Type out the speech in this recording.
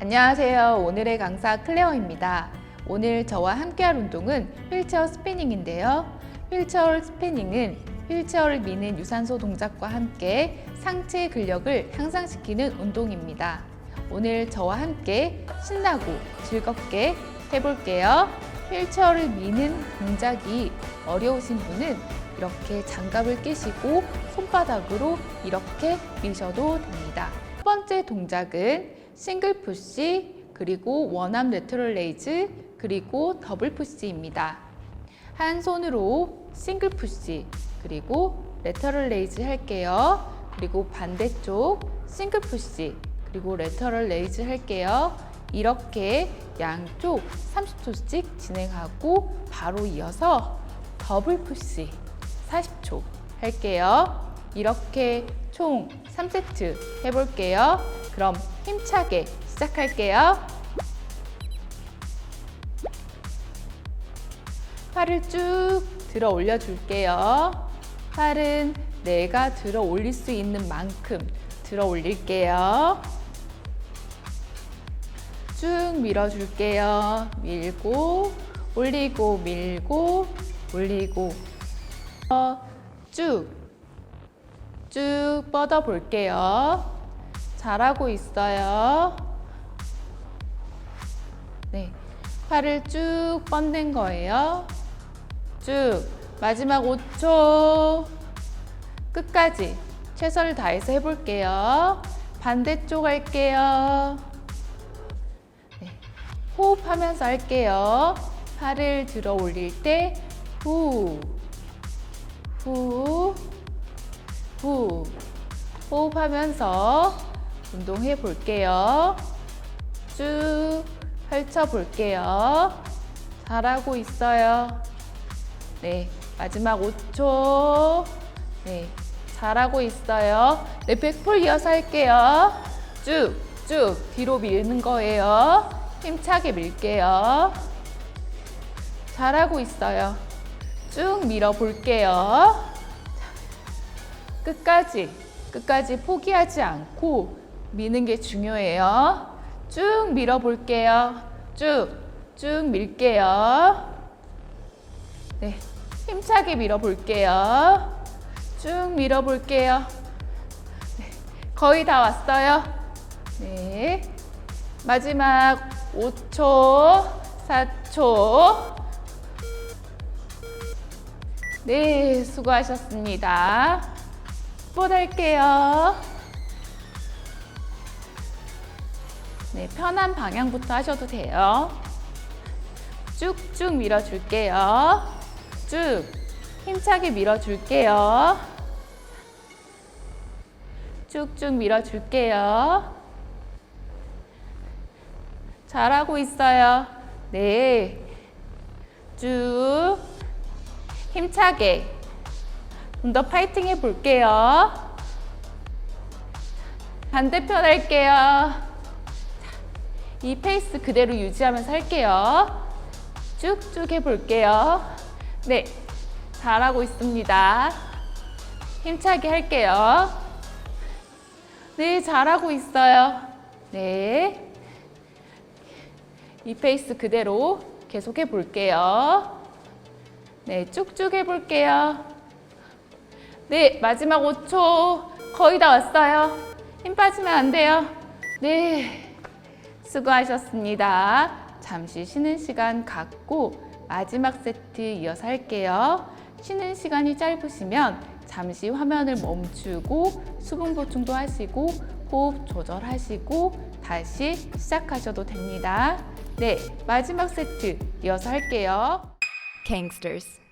안녕하세요. 오늘의 강사 클레어입니다. 오늘 저와 함께할 운동은 휠체어 스피닝인데요. 휠체어 스피닝은 휠체어를 미는 유산소 동작과 함께 상체 근력을 향상시키는 운동입니다. 오늘 저와 함께 신나고 즐겁게 해볼게요. 휠체어를 미는 동작이 어려우신 분은 이렇게 장갑을 끼시고 손바닥으로 이렇게 미셔도 됩니다. 첫 번째 동작은 싱글 푸시, 그리고 원암 레터럴 레이즈, 그리고 더블 푸시입니다. 한 손으로 싱글 푸시, 그리고 레터럴 레이즈 할게요. 그리고 반대쪽 싱글 푸시, 그리고 레터럴 레이즈 할게요. 이렇게 양쪽 30초씩 진행하고 바로 이어서 더블 푸시 40초 할게요. 이렇게 총 3세트 해볼게요. 그럼 힘차게 시작할게요. 팔을 쭉 들어 올려 줄게요. 팔은 내가 들어 올릴 수 있는 만큼 들어 올릴게요. 쭉 밀어 줄게요. 밀고, 올리고, 밀고, 올리고. 어, 쭉, 쭉 뻗어 볼게요. 잘하고 있어요. 네. 팔을 쭉 뻗는 거예요. 쭉. 마지막 5초. 끝까지 최선을 다해서 해볼게요. 반대쪽 할게요. 네. 호흡하면서 할게요. 팔을 들어 올릴 때 후, 후, 후. 호흡하면서 운동해 볼게요. 쭉 펼쳐 볼게요. 잘하고 있어요. 네, 마지막 5초. 네, 잘하고 있어요. 네, 백폴 이어서 할게요. 쭉, 쭉 뒤로 밀는 거예요. 힘차게 밀게요. 잘하고 있어요. 쭉 밀어 볼게요. 끝까지, 끝까지 포기하지 않고 미는 게 중요해요. 쭉 밀어 볼게요. 쭉, 쭉 밀게요. 네, 힘차게 밀어 볼게요. 쭉 밀어 볼게요. 네, 거의 다 왔어요. 네. 마지막 5초, 4초. 네, 수고하셨습니다. 또 할게요. 네, 편한 방향부터 하셔도 돼요. 쭉쭉 밀어줄게요. 쭉 힘차게 밀어줄게요. 쭉쭉 밀어줄게요. 잘하고 있어요. 네. 쭉 힘차게 좀 더 파이팅 해볼게요. 반대편 할게요. 이 페이스 그대로 유지하면서 할게요. 쭉쭉 해볼게요. 네, 잘하고 있습니다. 힘차게 할게요. 네, 잘하고 있어요. 네. 이 페이스 그대로 계속 해볼게요. 네, 쭉쭉 해볼게요. 네, 마지막 5초. 거의 다 왔어요. 힘 빠지면 안 돼요. 네. 수고하셨습니다. 잠시 쉬는 시간 갖고 마지막 세트 이어서 할게요. 쉬는 시간이 짧으시면 잠시 화면을 멈추고 수분 보충도 하시고 호흡 조절하시고 다시 시작하셔도 됩니다. 네, 마지막 세트 이어서 할게요. Gangsters.